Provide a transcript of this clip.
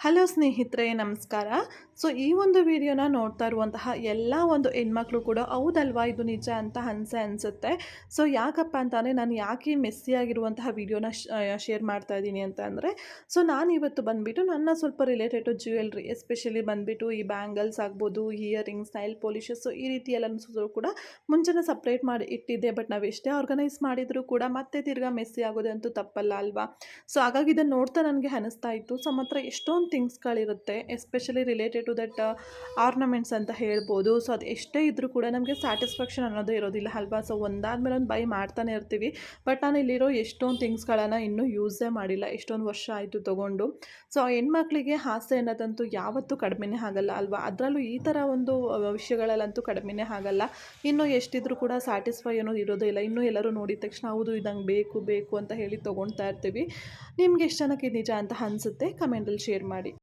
Hello ಸ್ನೇಹಿತರೆ, ನಮಸ್ಕಾರ. So, ಈ ಒಂದು ವಿಡಿಯೋನ ನೋಡ್ತಾ ಇರುವಂತಹ ಎಲ್ಲ ಒಂದು ಹೆಣ್ಮಕ್ಳು ಕೂಡ ಹೌದಲ್ವಾ? ಇದು ನಿಜ ಅಂತ ಅನ್ಸೆ ಅನಿಸುತ್ತೆ. ಸೊ, ಯಾಕಪ್ಪ ಅಂತಂದರೆ ನಾನು ಯಾಕೆ ಮೆಸ್ಸಿ ಆಗಿರುವಂತಹ ವಿಡಿಯೋನ ಶೇರ್ ಮಾಡ್ತಾ ಇದ್ದೀನಿ ಅಂತ ಅಂದರೆ, ಸೊ, ನಾನು ಇವತ್ತು ಬಂದುಬಿಟ್ಟು ನನ್ನ ಸ್ವಲ್ಪ ರಿಲೇಟೆಡ್ ಜ್ಯುವೆಲ್ರಿ ಎಸ್ಪೆಷಲಿ ಬಂದುಬಿಟ್ಟು ಈ ಬ್ಯಾಂಗಲ್ಸ್ ಆಗ್ಬೋದು ಇಯರಿಂಗ್ಸ್ ನೈಲ್ ಪಾಲಿಷಸ್ ಈ ರೀತಿ ಎಲ್ಲ ಕೂಡ ಮುಂಚೆನೇ ಸಪ್ರೇಟ್ ಮಾಡಿ ಇಟ್ಟಿದ್ದೆ. ಬಟ್ ನಾವು ಎಷ್ಟೇ ಆರ್ಗನೈಸ್ ಮಾಡಿದರೂ ಕೂಡ ಮತ್ತೆ ತಿರ್ಗಾ ಮೆಸ್ಸಿ ಆಗೋದಂತೂ ತಪ್ಪಲ್ಲ ಅಲ್ವಾ? ಸೊ, ಹಾಗಾಗಿ ಇದನ್ನು ನೋಡ್ತಾ ನನಗೆ ಅನಿಸ್ತಾ ಇತ್ತು. ಸೊ, ಮಾತ್ರ ಎಷ್ಟೊಂದು ಥಿಂಗ್ಸ್ಗಳಿರುತ್ತೆ especially related to that ornaments ಅಂತ ಹೇಳ್ಬೋದು. ಸೊ ಅದು ಎಷ್ಟೇ ಇದ್ದರೂ ಕೂಡ ನಮಗೆ ಸ್ಯಾಟಿಸ್ಫ್ಯಾಕ್ಷನ್ ಅನ್ನೋದು ಇರೋದಿಲ್ಲ, ಅಲ್ವಾ? ಸೊ ಒಂದಾದ್ಮೇಲೆ ಒಂದು ಬೈ ಮಾಡ್ತಾನೆ ಇರ್ತೀವಿ. ಬಟ್ ನಾನು ಇಲ್ಲಿರೋ ಎಷ್ಟೊಂದು ಥಿಂಗ್ಸ್ಗಳನ್ನು ಇನ್ನೂ ಯೂಸೇ ಮಾಡಿಲ್ಲ, ಎಷ್ಟೊಂದು ವರ್ಷ ಆಯಿತು ತೊಗೊಂಡು. ಸೊ ಹೆಣ್ಮಕ್ಳಿಗೆ ಆಸೆ ಅನ್ನೋದಂತೂ ಯಾವತ್ತೂ ಕಡಿಮೆನೇ ಆಗಲ್ಲ, ಅಲ್ವಾ? ಅದರಲ್ಲೂ ಈ ಥರ ಒಂದು ವಿಷಯಗಳಲ್ಲಂತೂ ಕಡಿಮೆನೇ ಆಗಲ್ಲ. ಇನ್ನೂ ಎಷ್ಟಿದ್ರೂ ಕೂಡ ಸ್ಯಾಟಿಸ್ಫೈ ಅನ್ನೋದು ಇರೋದೇ ಇಲ್ಲ. ಇನ್ನೂ ಎಲ್ಲರೂ ನೋಡಿದ ತಕ್ಷಣ, ಹೌದು ಇದಂಗೆ ಬೇಕು ಬೇಕು ಅಂತ ಹೇಳಿ ತೊಗೊಳ್ತಾ ಇರ್ತೀವಿ. ನಿಮ್ಗೆ ಎಷ್ಟು ಜನಕ್ಕೆ ನಿಜ ಅಂತ ಅನಿಸುತ್ತೆ? ಕಮೆಂಟಲ್ಲಿ ಶೇರ್ ಮಾಡಿ.